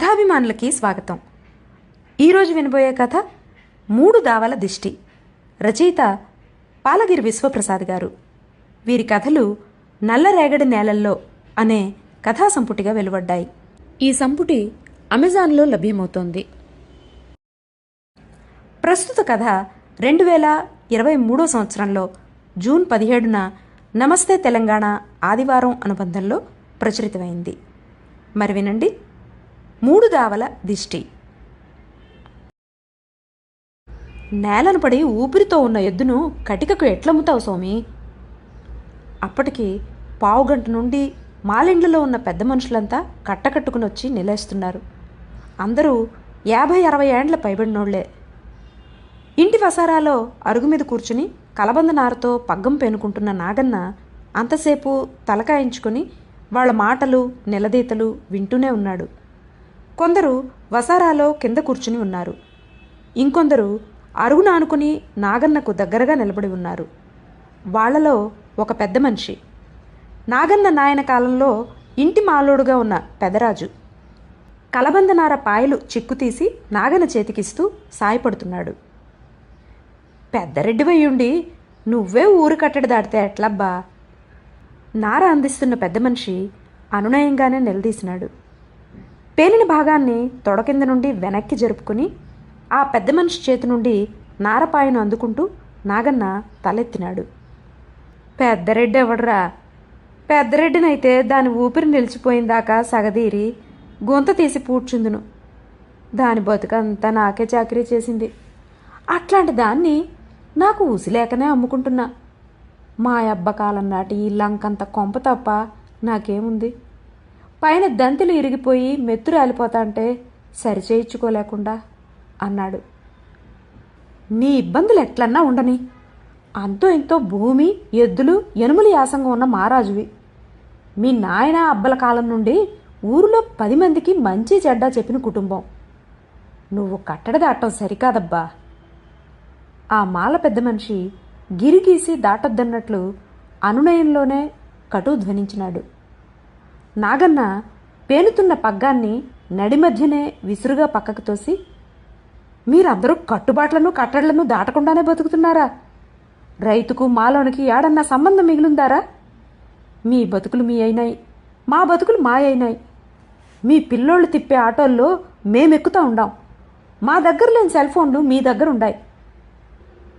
కథాభిమానులకి స్వాగతం. ఈరోజు వినబోయే కథ మూడు దావల దిష్టి. రచయిత పాలగిరి విశ్వప్రసాద్ గారు. వీరి కథలు నల్లరేగడి నేలల్లో అనే కథా సంపుటిగా వెలువడ్డాయి. ఈ సంపుటి అమెజాన్లో లభ్యమవుతోంది. ప్రస్తుత కథ రెండు వేల ఇరవై మూడో సంవత్సరంలో జూన్ పదిహేడున నమస్తే తెలంగాణ ఆదివారం అనుబంధంలో ప్రచురితమైంది. మరి వినండి. మూడు దావల దిష్టి. నేలను పడి ఊపిరితో ఉన్న ఎద్దును కటికకు ఎట్లమ్ముతావు సోమి అప్పటికి పావుగంట నుండి మాలిండ్లలో ఉన్న పెద్ద మనుషులంతా కట్టకట్టుకుని వచ్చి నిలేస్తున్నారు. అందరూ యాభై అరవై ఏండ్ల పైబడినోళ్ళే. ఇంటి వసారాలో అరుగు మీద కూర్చుని కలబంద నారతో పగ్గం పెనుకుంటున్న నాగన్న అంతసేపు తలకాయించుకొని వాళ్ళ మాటలు నిలదీతలు వింటూనే ఉన్నాడు. కొందరు వసారాలో కింద కూర్చుని ఉన్నారు. ఇంకొందరు అరుగున ఆనుకుని నాగన్నకు దగ్గరగా నిలబడి ఉన్నారు. వాళ్ళలో ఒక పెద్ద మనిషి. నాగన్న నాయన కాలంలో ఇంటి మాలోడుగా ఉన్న పెదరాజు. కలబందనార పాయలు చిక్కుతీసి నాగన్న చేతికిస్తూ సాయపడుతున్నాడు. పెద్దరెడ్డివయ్యుండి నువ్వే ఊరు కట్టడి దాటితే ఎట్లబ్బా? నార అందిస్తున్న పెద్ద మనిషి అనునయంగానే నిలదీసినాడు. పేలిన భాగాన్ని తొడ కింద నుండి వెనక్కి జరుపుకుని ఆ పెద్ద మనిషి చేతి నుండి నారపాయను అందుకుంటూ నాగన్న తలెత్తినాడు. పెద్దరెడ్డి ఎవడరా? పెద్దరెడ్డినైతే దాని ఊపిరి నిలిచిపోయిందాకా సగదీరి గొంత తీసి పూడ్చుందును. దాని బతుకంతా నాకే చాకరీ చేసింది. అట్లాంటి దాన్ని నాకు ఉసిలేకనే అమ్ముకుంటున్నా. మా అబ్బ కాలం నాటి ఈ లంకంత కొంప తప్ప నాకేముంది? పైన దంతులు ఇరిగిపోయి మెత్తు రాలిపోతాంటే సరిచేయించుకోలేకుండా అన్నాడు. నీ ఇబ్బందులు ఎట్లన్నా ఉండని. అంతో ఇంతో భూమి ఎద్దులు ఎనుములు యాసంగా ఉన్న మహారాజువి. మీ నాయన అబ్బల కాలం నుండి ఊరిలో పది మందికి మంచి చెడ్డ చెప్పిన కుటుంబం. నువ్వు కట్టడి దాటం సరికాదబ్బా. ఆ మాల పెద్ద మనిషి గిరిగీసి దాటొద్దన్నట్లు అనునయంలోనే కటు ధ్వనించినాడు. నాగన్న పేనుతున్న పగ్గాన్ని నడిమధ్యనే విసురుగా పక్కకు తోసి మీరందరూ కట్టుబాట్లను కట్టడలను దాటకుండానే బతుకుతున్నారా? రైతుకు మాలోనికి ఏడన్నా సంబంధం మిగిలిందారా? మీ బతుకులు మీ అయినాయి మా బతుకులు మా అయినాయి. మీ పిల్లోళ్ళు తిప్పే ఆటోల్లో మేమెక్కుతా ఉండాం. మా దగ్గర లేని సెల్ ఫోన్లు మీ దగ్గర ఉండాయి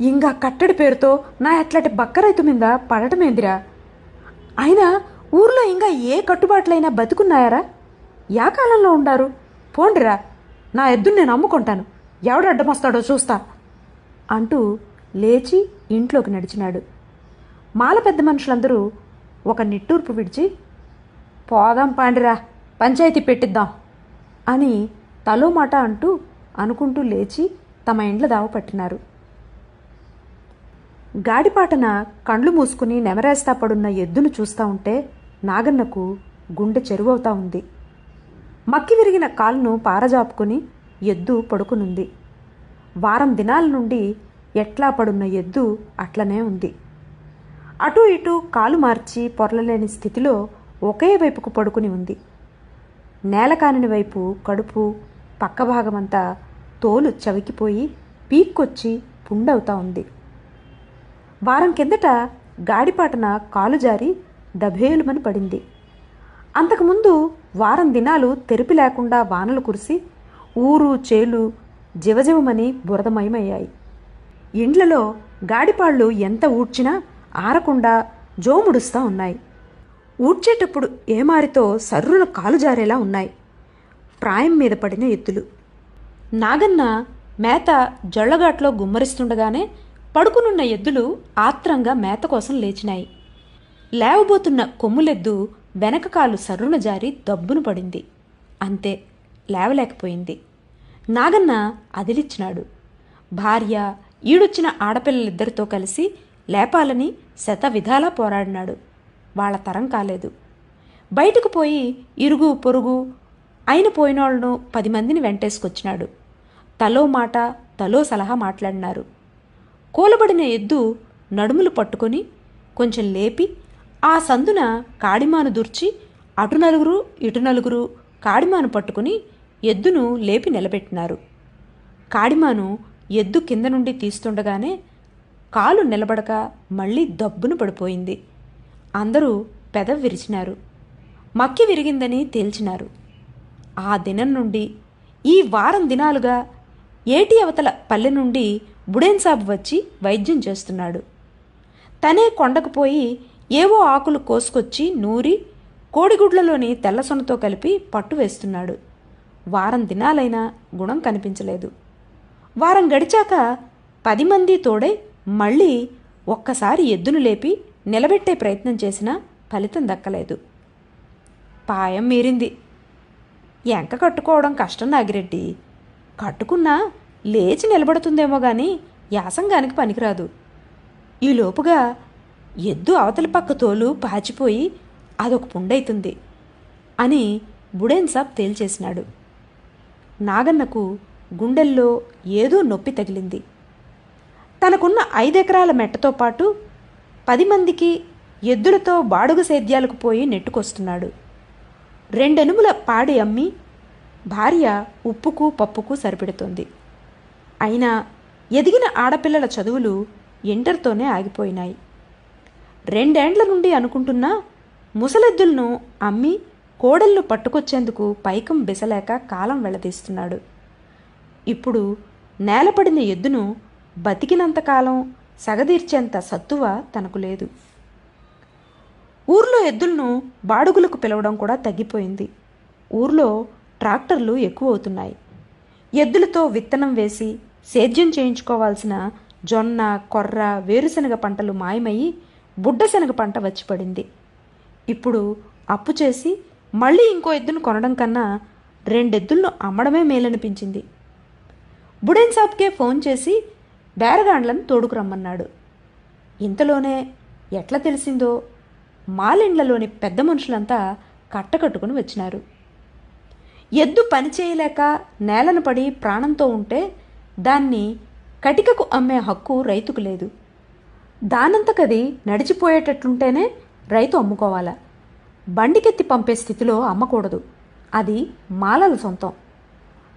ఇంకా కట్టడి పేరుతో నా ఎట్లాంటి బక్క రైతు మీద పడటమేందిరా? అయినా ఊర్లో ఇంకా ఏ కట్టుబాట్లైనా బతుకున్నాయారా? యా కాలంలో ఉండారు. పోండిరా నా ఎద్దును నేను అమ్ముకుంటాను. ఎవడు అడ్డమొస్తాడో చూస్తా. అంటూ లేచి ఇంట్లోకి నడిచినాడు. మాల పెద్ద మనుషులందరూ ఒక నిట్టూర్పు విడిచి పోదాం పాండిరా పంచాయతీ పెట్టిద్దాం అని తలో మాట అంటూ అనుకుంటూ లేచి తమ ఇండ్ల దావ పట్టినారు. గాడిపాటన కండ్లు మూసుకుని నెమరేస్తా పడున్న ఎద్దును చూస్తూ ఉంటే నాగన్నకు గుండె చెరువవుతా ఉంది. మక్కి విరిగిన కాలును పారజాపుకుని ఎద్దు పడుకునుంది. వారం దినాల నుండి ఎట్లా పడున్న ఎద్దు అట్లనే ఉంది. అటు ఇటు కాలు మార్చి పొరలలేని స్థితిలో ఒకే వైపుకు పడుకుని ఉంది. నేలకానిని వైపు కడుపు పక్క భాగమంతా తోలు చవికిపోయి పీక్కొచ్చి పుండవుతా ఉంది. వారం కిందట గాడిపాటన కాలు జారి దభేలుమని పడింది. అంతకుముందు వారం దినాలు తెరిపి లేకుండా వానలు కురిసి ఊరు చేలు జివజివమని బురదమయమయ్యాయి. ఇండ్లలో గాడిపాళ్ళు ఎంత ఊడ్చినా ఆరకుండా జోముడుస్తా ఉన్నాయి. ఊడ్చేటప్పుడు ఏమారితో సర్రున కాలు జారేలా ఉన్నాయి. ప్రాయం మీద పడిన ఎత్తులు నాగన్న మేత జొళ్ళగాట్లో గుమ్మరిస్తుండగానే పడుకునున్న ఎద్దులు ఆత్రంగా మేత కోసం లేచినాయి. లేవబోతున్న కొమ్ములెద్దు వెనక కాలు సర్రున జారి దబ్బును పడింది. అంతే లేవలేకపోయింది. నాగన్న అదిలిచ్చినాడు. భార్య ఈడొచ్చిన ఆడపిల్లలిద్దరితో కలిసి లేపాలని శత విధాలా పోరాడినాడు. వాళ్ళ తరం కాలేదు. బయటకు పోయి ఇరుగు పొరుగు అయిన పోయినోళ్ళను పది మందిని వెంటేసుకొచ్చినాడు. తలో మాట తలో సలహా మాట్లాడినారు. కూలబడిన ఎద్దు నడుములు పట్టుకొని కొంచెం లేపి ఆ సందున కాడిమాను దుర్చి అటు నలుగురు ఇటు నలుగురు కాడిమాను పట్టుకుని ఎద్దును లేపి నిలబెట్టినారు. కాడిమాను ఎద్దు కింద నుండి తీస్తుండగానే కాలు నిలబడక మళ్ళీ దబ్బును పడిపోయింది. అందరూ పెద విరిచినారు. మక్కి విరిగిందని తేల్చినారు. ఆ దినం నుండి ఈ వారం దినాలుగా ఏటి అవతల పల్లె నుండి బుడేన్ సాబ్ వచ్చి వైద్యం చేస్తున్నాడు. తనే కొండకు పోయి ఏవో ఆకులు కోసుకొచ్చి నూరి కోడిగుడ్లలోని తెల్లసొనతో కలిపి పట్టు వేస్తున్నాడు. వారం దినాలైనా గుణం కనిపించలేదు. వారం గడిచాక పది మంది తోడై మళ్ళీ ఒక్కసారి ఎద్దును లేపి నిలబెట్టే ప్రయత్నం చేసినా ఫలితం దక్కలేదు. పాయం మీరింది. ఎంక కట్టుకోవడం కష్టం నాగిరెడ్డి. కట్టుకున్నా లేచి నిలబడుతుందేమో గాని యాసంగానికి పనికిరాదు. ఈ లోపుగా ఎద్దు అవతల పక్క తోలు పాచిపోయి అదొక పుండైతుంది అని బుడేన్ సాబ్ తేల్చేసినాడు. నాగన్నకు గుండెల్లో ఏదో నొప్పి తగిలింది. తనకున్న ఐదెకరాల మెట్టతో పాటు పది మందికి ఎద్దులతో బాడుగ సేద్యాలకు పోయి నెట్టుకొస్తున్నాడు. రెండెనుముల పాడి అమ్మి భార్య ఉప్పుకు పప్పుకు సరిపెడుతుంది. అయినా ఎదిగిన ఆడపిల్లల చదువులు ఇంటర్తోనే ఆగిపోయినాయి. రెండేండ్ల నుండి అనుకుంటున్నా ముసలెద్దులను అమ్మి కోడళ్ళు పట్టుకొచ్చేందుకు పైకం బెసలేక కాలం వెళ్ళదీస్తున్నాడు ఇప్పుడు నేలపడిన ఎద్దును బతికినంతకాలం సగదీర్చేంత సత్తువ తనకు లేదు. ఊర్లో ఎద్దులను బాడుగులకు పిలవడం కూడా తగ్గిపోయింది. ఊర్లో ట్రాక్టర్లు ఎక్కువ అవుతున్నాయి. ఎద్దులతో విత్తనం వేసి సేద్యం చేయించుకోవాల్సిన జొన్న కొర్ర వేరుశనగ పంటలు మాయమయ్యి బుడ్డశనగ పంట వచ్చి పడింది. ఇప్పుడు అప్పు చేసి మళ్ళీ ఇంకో ఎద్దును కొనడం కన్నా రెండెద్దులను అమ్మడమే మేలనిపించింది. బుడెన్ సాబ్కే ఫోన్ చేసి బేరగాండ్లను తోడుకురమ్మన్నాడు ఇంతలోనే ఎట్లా తెలిసిందో మాలిండ్లలోని పెద్ద మనుషులంతా కట్టకట్టుకుని వచ్చినారు. ఎద్దు పని చేయలేక నేలను పడి ప్రాణంతో ఉంటే దాన్ని కటికకు అమ్మే హక్కు రైతుకు లేదు. దానంతకది నడిచిపోయేటట్లుంటేనే రైతు అమ్ముకోవాలా. బండికెత్తి పంపే స్థితిలో అమ్మకూడదు. అది మాలల సొంతం.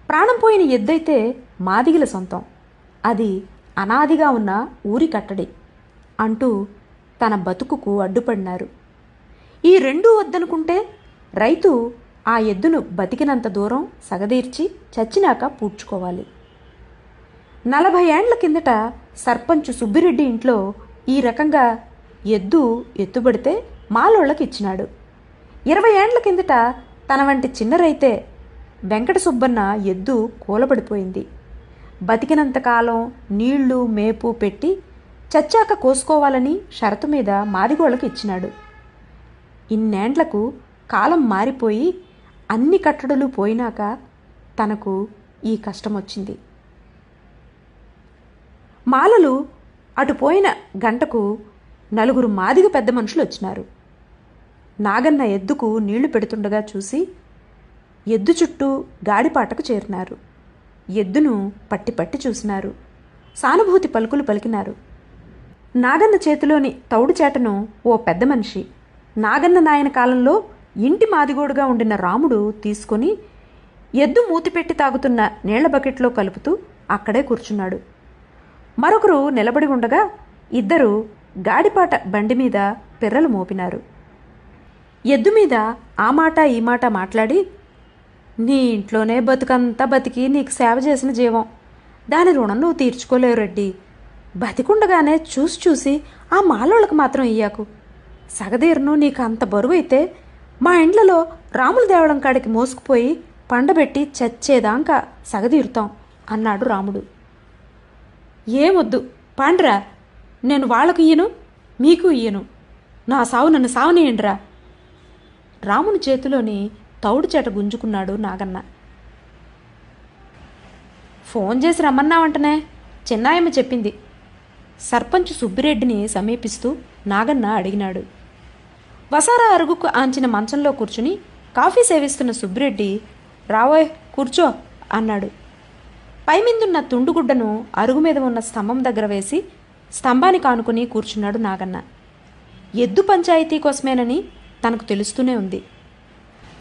ప్రాణం పోయిన ఎద్దైతే మాదిగిల సొంతం. అది అనాదిగా ఉన్న ఊరి కట్టడి అంటూ తన బతుకుకు అడ్డుపడినారు. ఈ రెండూ వద్దనుకుంటే రైతు ఆ ఎద్దును బతికినంత దూరం సగదీర్చి చచ్చినాక పూడ్చుకోవాలి. నలభై ఏండ్ల కిందట సర్పంచ్ సుబ్బిరెడ్డి ఇంట్లో ఈ రకంగా ఎద్దు ఎత్తుబడితే మాలోళ్ళకి ఇచ్చినాడు. ఇరవై ఏండ్ల కిందట తన వంటి చిన్న రైతే వెంకట సుబ్బన్న ఎద్దు కూలబడిపోయింది. బతికినంతకాలం నీళ్ళు మేపు పెట్టి చచ్చాక కోసుకోవాలని షరతు మీద మాదిగోళ్ళకి ఇచ్చినాడు. ఇన్నేండ్లకు కాలం మారిపోయి అన్ని కట్టడులు పోయినాక తనకు ఈ కష్టం వచ్చింది మాలలు అటు పోయిన గంటకు నలుగురు మాదిగ పెద్ద మనుషులు వచ్చినారు. నాగన్న ఎద్దుకు నీళ్ళు పెడుతుండగా చూసి ఎద్దు చుట్టూ గాడిపాటకు చేరినారు. ఎద్దును పట్టి పట్టి చూసినారు. సానుభూతి పలుకులు పలికినారు. నాగన్న చేతిలోని తౌడు చేటను ఓ పెద్ద మనిషి నాగన్న నాయన కాలంలో ఇంటి మాదిగోడుగా ఉండిన రాముడు తీసుకొని ఎద్దు మూతిపెట్టి తాగుతున్న నీళ్ళ బకెట్లో కలుపుతూ అక్కడే కూర్చున్నాడు. మరొకరు నిలబడి ఉండగా ఇద్దరు గాడిపాట బండి మీద పిర్రలు మోపినారు. ఎద్దు మీద ఆ మాట ఈ మాట మాట్లాడి నీ ఇంట్లోనే బతుకంతా బతికి నీకు సేవ చేసిన జీవం. దాని రుణం నువ్వు తీర్చుకోలేవు రెడ్డి. బతికుండగానే చూసి చూసి ఆ మాలోళ్ళకి మాత్రం ఇయ్యాకు. సగదీరును నీకు అంత బరువు అయితే మా ఇండ్లలో రాముల దేవళం కాడికి మోసుకుపోయి పండబెట్టి చచ్చేదాకా సగదీరుతాం అన్నాడు రాముడు. ఏమొద్దు. పాండ్రా నేను వాళ్ళకు ఇయ్యను మీకు ఇయ్యను నా సావు నన్ను సావనీయండిరా. రాముని చేతిలోని తౌడు చేట గుంజుకున్నాడు నాగన్న. ఫోన్ చేసి రమ్మన్నావంటనే చిన్నాయమ్మ చెప్పింది. సర్పంచ్ సుబ్బిరెడ్డిని సమీపిస్తూ నాగన్న అడిగినాడు. వసారా అరుగుకు ఆంచిన మంచంలో కూర్చుని కాఫీ సేవిస్తున్న సుబ్బిరెడ్డి రావోయ్ కూర్చో అన్నాడు. పైమిందున్న తుండుగుడ్డను అరుగు మీద ఉన్న స్తంభం దగ్గర వేసి స్తంభానికి ఆనుకుని కూర్చున్నాడు నాగన్న. ఎద్దు పంచాయతీ కోసమేనని తనకు తెలుస్తూనే ఉంది.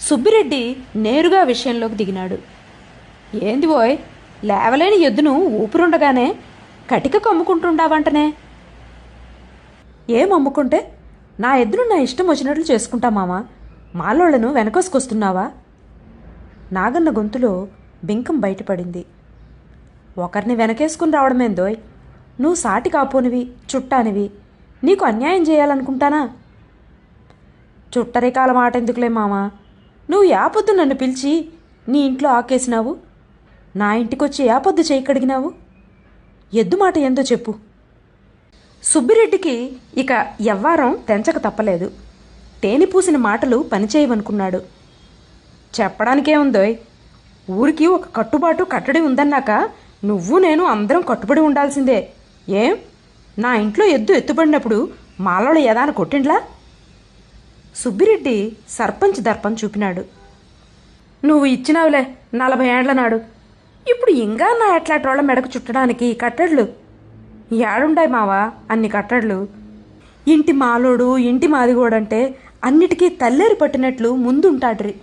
సుబ్బిరెడ్డి నేరుగా విషయంలోకి దిగినాడు. ఏంది ఓయ్ లేవలేని ఎద్దును ఊపిరుండగానే కటిక కమ్ముకుంటుండావంటనే. ఏం అమ్ముకుంటే? నా ఎద్దును నా ఇష్టం వచ్చినట్లు చేసుకుంటా మామా. మాలోళ్ళను వెనకొసుకొస్తున్నావా? నాగన్న గొంతులో బింకం బయటపడింది. ఒకరిని వెనకేసుకుని రావడమేందోయ్? నువ్వు సాటి కాపోనివి చుట్టానివి. నీకు అన్యాయం చేయాలనుకుంటానా? చుట్టరికాల మాట ఎందుకులే మామా? నువ్వు యాపొద్దు నన్ను పిలిచి నీ ఇంట్లో ఆకేసినావు? నా ఇంటికొచ్చి యాపొద్దు చేయకడిగినావు ఎద్దు మాట ఏందో చెప్పు. సుబ్బిరెడ్డికి ఇక ఎవ్వారం తెంచక తప్పలేదు. తేనె మాటలు పనిచేయవనుకున్నాడు. చెప్పడానికేముందోయ్? ఊరికి ఒక కట్టుబాటు కట్టడి ఉందన్నాక నువ్వు నేను అందరం కట్టుబడి ఉండాల్సిందే. ఏం? నా ఇంట్లో ఎద్దు ఎత్తుబడినప్పుడు మాలోళ్ళ యదాన కొట్టిండ్లా? సుబ్బిరెడ్డి సర్పంచ్ దర్పం చూపినాడు. నువ్వు ఇచ్చినావులే నలభై ఏండ్ల నాడు. ఇప్పుడు ఇంకా నా ఎట్లాటోళ్ళ మెడకు చుట్టడానికి కట్టడ్లు? ఏడుండాయి మావా అన్ని కట్టడ్లు? ఇంటి మాలోడు ఇంటి మాదిగోడంటే అన్నిటికీ తల్లేరు పట్టినట్లు ముందుంటాడ్రి.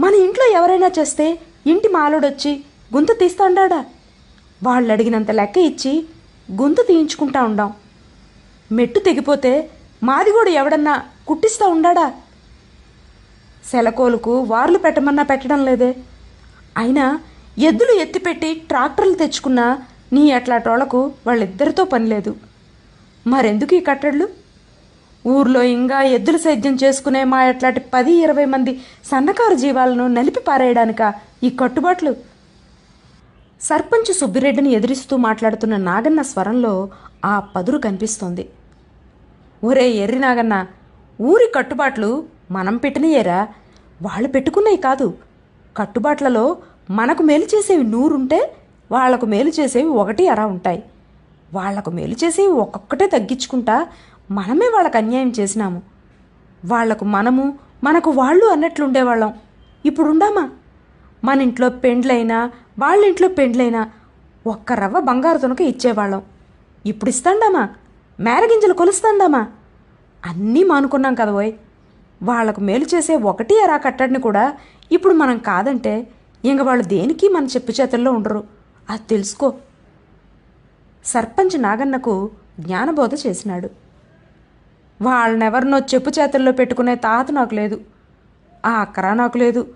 మన ఇంట్లో ఎవరైనా చేస్తే ఇంటి మాలోడొచ్చి గుంత తీస్తాండాడా వాళ్ళు అడిగినంత లెక్క ఇచ్చి గొంతు తీయించుకుంటా ఉండాం. మెట్టు తెగిపోతే మాదిగోడు ఎవడన్నా కుట్టిస్తా ఉండాడా? సెలకోలుకు వార్లు పెట్టమన్నా పెట్టడం లేదే. అయినా ఎద్దులు ఎత్తిపెట్టి ట్రాక్టర్లు తెచ్చుకున్నా నీ అట్లాటోళ్ళకు వాళ్ళిద్దరితో పని లేదు. మరెందుకు ఈ కట్టడ్లు ఊర్లో ఇంకా ఎద్దుల సేద్యం చేసుకునే మా అట్లాంటి పది ఇరవై మంది సన్నకారు జీవాలను నలిపి పారేయడానిక ఈ కట్టుబాట్లు? సర్పంచ్ సుబ్బిరెడ్డిని ఎదిరిస్తూ మాట్లాడుతున్న నాగన్న స్వరంలో ఆ పదురు కనిపిస్తోంది. ఒరే ఎర్రి నాగన్న ఊరి కట్టుబాట్లు మనం పెట్టినయేరా? వాళ్ళు పెట్టుకున్నవి కాదు. కట్టుబాట్లలో మనకు మేలు చేసేవి నూరుంటే వాళ్ళకు మేలు చేసేవి ఒకటి అరా ఉంటాయి. వాళ్ళకు మేలు చేసేవి ఒక్కొక్కటే తగ్గించుకుంటా మనమే వాళ్ళకు అన్యాయం చేసినాము. వాళ్ళకు మనము మనకు వాళ్ళు అన్నట్లుండేవాళ్ళం. ఇప్పుడుండామా మన ఇంట్లో పెండ్లైనా వాళ్ళ ఇంట్లో పెండ్లైనా ఒక్క రవ్వ బంగారు తునక ఇచ్చేవాళ్ళం. ఇప్పుడు ఇస్తాండామా? మేరగింజలు కొలుస్తాండామా? అన్నీ మానుకున్నాం కదవోయ్ వాళ్ళకు మేలు చేసే ఒకటి అరా కట్టడిని కూడా ఇప్పుడు మనం కాదంటే ఇంక వాళ్ళు దేనికి మన చెప్పు చేతుల్లో ఉండరు. అది తెలుసుకో. సర్పంచ్ నాగన్నకు జ్ఞానబోధ చేసినాడు. వాళ్ళనెవరినో చెప్పు చేతుల్లో పెట్టుకునే తాత నాకు లేదు. ఆ అక్కరా నాకు లేదు.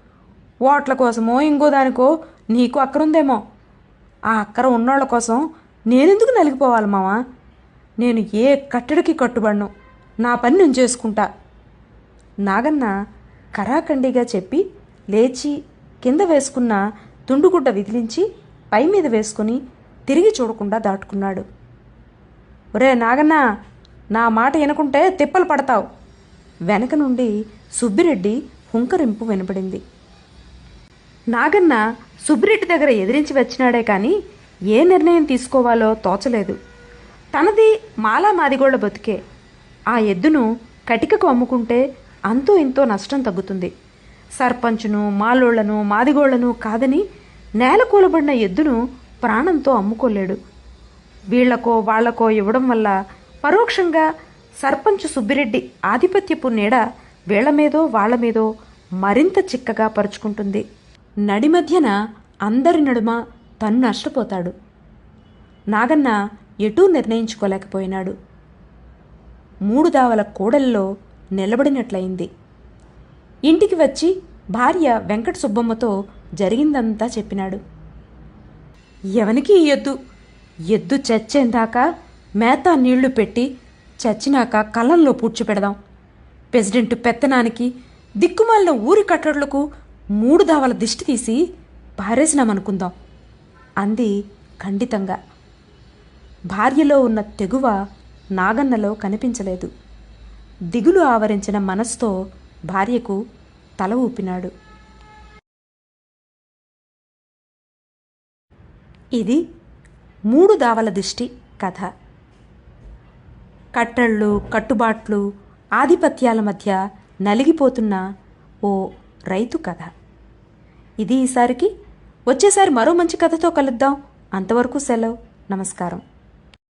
ఓట్ల కోసమో ఇంకో దానికో నీకు అక్కరుందేమో ఆ అక్కర ఉన్నోళ్ళ కోసం నేనెందుకు నలిగిపోవాలి మావా? నేను ఏ కట్టడికి కట్టుబడను. నా పని నేను చేసుకుంటా. నాగన్న కరాఖండిగా చెప్పి లేచి కింద వేసుకున్న తుండుగుడ్డ విదిలించి పై మీద వేసుకుని తిరిగి చూడకుండా దాటుకున్నాడు. ఒరే నాగన్న నా మాట వినకుంటే తిప్పలు పడతావు. వెనక నుండి సుబ్బిరెడ్డి హుంకరింపు వినపడింది. నాగన్న సుబ్బిరెడ్డి దగ్గర ఎదిరించి వచ్చినాడే కానీ ఏ నిర్ణయం తీసుకోవాలో తోచలేదు. తనది మాలా మాదిగోళ్ళ బతుకే. ఆ ఎద్దును కటికకు అమ్ముకుంటే అంతో ఇంతో నష్టం తగ్గుతుంది. సర్పంచును మాలోళ్ళను మాదిగోళ్ళను కాదని నేల కూలబడిన ఎద్దును ప్రాణంతో అమ్ముకోలేడు. వీళ్ళకో వాళ్ళకో ఇవ్వడం వల్ల పరోక్షంగా సర్పంచ్ సుబ్బిరెడ్డి ఆధిపత్యపు నీడ వీళ్ళ మీదో వాళ్ళ మీదో మరింత చిక్కగా పరుచుకుంటుంది. నడి మధ్యన అందరి నడుమ తను నష్టపోతాడు. నాగన్న ఎటూ నిర్ణయించుకోలేకపోయినాడు. మూడు దావల కూడల్లో నిలబడినట్లయింది. ఇంటికి వచ్చి భార్య వెంకట సుబ్బమ్మతో జరిగిందంతా చెప్పినాడు. ఎవనికి ఈ ఎద్దు? ఎద్దు చచ్చేందాకా మేత నీళ్ళు పెట్టి చచ్చినాక కళ్ళంలో పూడ్చిపెడదాం ప్రెసిడెంట్ పెత్తనానికి దిక్కుమాలిన ఊరి కట్టడులకు మూడు దావల దిష్టి తీసి పారేసినామనుకుందాం అంది ఖండితంగా. భార్యలో ఉన్న తెగువ నాగన్నలో కనిపించలేదు. దిగులు ఆవరించిన మనస్తో భార్యకు తల ఊపినాడు. ఇది మూడు దావల దిష్టి కథ. కట్టళ్ళు కట్టుబాట్లు ఆధిపత్యాల మధ్య నలిగిపోతున్న ఓ రైతు కథ. ఇది ఈసారికి వచ్చేసారి మరో మంచి కథతో కలుద్దాం. అంతవరకు సెలవు. నమస్కారం.